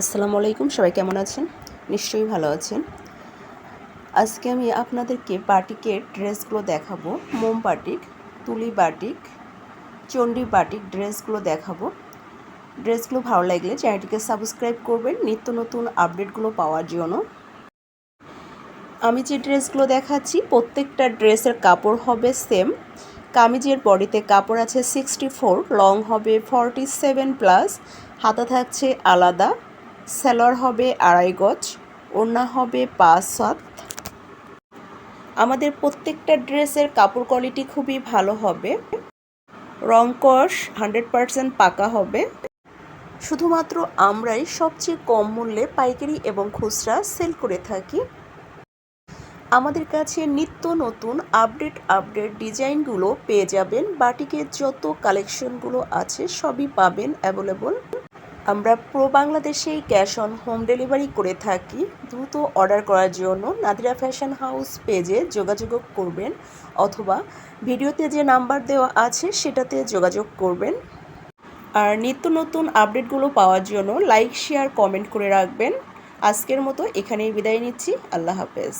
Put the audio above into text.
আসসালামু আলাইকুম, সবাই কেমন আছেন? নিশ্চয়ই ভালো আছেন। আজকে আমি আপনাদেরকে বাটিকের ড্রেসগুলো দেখাবো। মোম বাটিক, তুলি বাটিক, চণ্ডী বাটিক ড্রেসগুলো দেখাবো। ড্রেসগুলো ভালো লাগলে চ্যানেলটিকে সাবস্ক্রাইব করবেন, নিত্য নতুন আপডেটগুলো পাওয়ার জন্য। আমি যে ড্রেসগুলো দেখাচ্ছি, প্রত্যেকটা ড্রেসের কাপড় হবে সেম। কামিজের বডিতে কাপড় আছে সিক্সটি ফোর লং হবে ফর্টি সেভেন প্লাস হাতা থাকছে আলাদা। সেলর হবে আড়াই গজ, ওড়না হবে পাঁচ সাত আমাদের প্রত্যেকটা ড্রেসের কাপড় কোয়ালিটি খুবই ভালো হবে। রং কষ হান্ড্রেড পাকা হবে। শুধুমাত্র আমরাই সবচেয়ে কম মূল্যে পাইকারি এবং খুচরা সেল করে থাকি। আমাদের কাছে নিত্য নতুন আপডেট আপডেট ডিজাইনগুলো পেয়ে যাবেন। বাটিকের যত কালেকশনগুলো আছে সবই পাবেন অ্যাভেলেবল আমরা প্রো বাংলাদেশেই ক্যাশ অন হোম ডেলিভারি করে থাকি। দ্রুত অর্ডার করার জন্য নাদিরা ফ্যাশন হাউস পেজে যোগাযোগ করবেন অথবা ভিডিওতে যে নাম্বার দেওয়া আছে সেটাতে যোগাযোগ করবেন। আর নিত্য নতুন আপডেটগুলো পাওয়ার জন্য লাইক, শেয়ার, কমেন্ট করে রাখবেন। আজকের মতো এখানেই বিদায় নিচ্ছি। আল্লাহ হাফেজ।